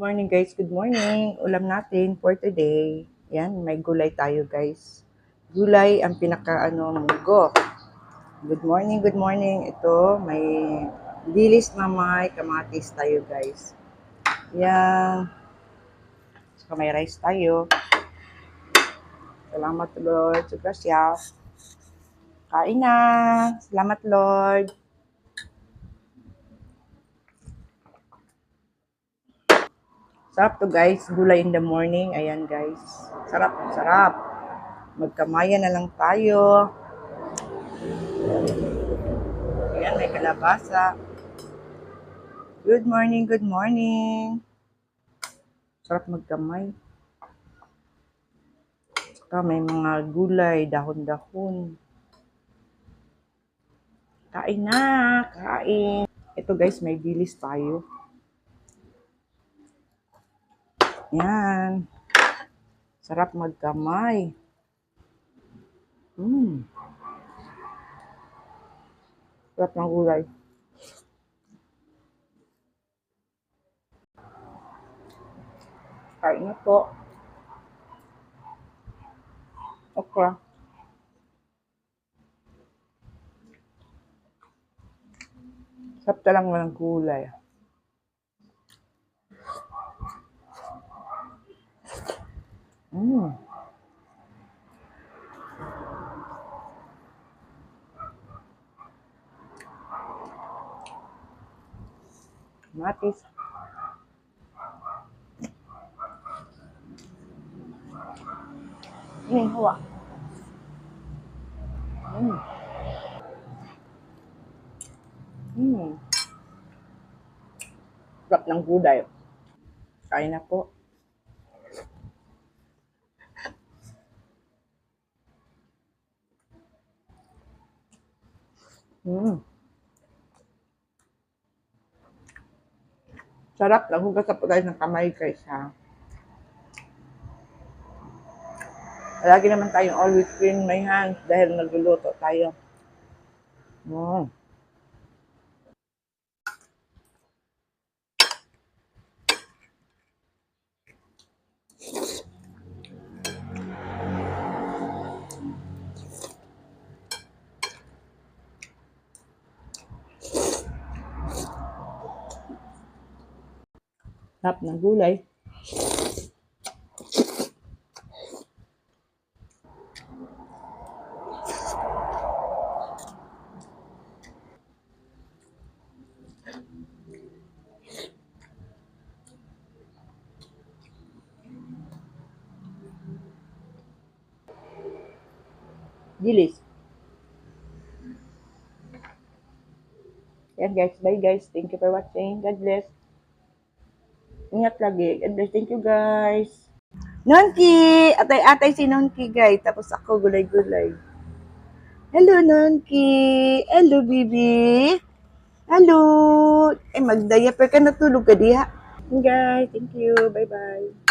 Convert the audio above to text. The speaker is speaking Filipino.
morning guys, good morning. Ulam natin for today. Yan, may gulay tayo guys. Gulay ang pinaka ano munggo. Good morning, good morning. Ito, may dilis na may kamatis tayo guys. Yan. Saka may rice tayo. Salamat Lord. So, gracias. Kain na. Salamat Lord. Sarap to guys, gulay in the morning. Ayan guys. Sarap, sarap. Magkamaya na lang tayo. Ayan, may kalabasa. Good morning, good morning. Sarap magkamay. Saka may mga gulay, dahon-dahon. Kain na, kain. Ito guys, may dilis tayo. Yan. Sarap magkamay. Mm. Sarap ng gulay. Kain na po. Okra. Sarap talang walang gulay. Mm. Matis. Mm, hawa. Mm. Mm. Sarap ng gulay. Kain na po. Mm. Sarap lang. Hugas pa tayo ng kamay guys ha. Lagi naman tayong always clean my hands dahil nagluluto tayo. Mm. Sarap ng gulay. Dilis. Yan guys. Bye guys. Thank you for watching. God bless. Ingat lagi. God bless. Thank you guys. Nonki! Atay-atay si Nonki guys. Tapos ako gulay-gulay. Hello Nonki! Hello baby! Hello! Eh magdiaper ka natulog ka diha. Guys, thank you. Bye-bye.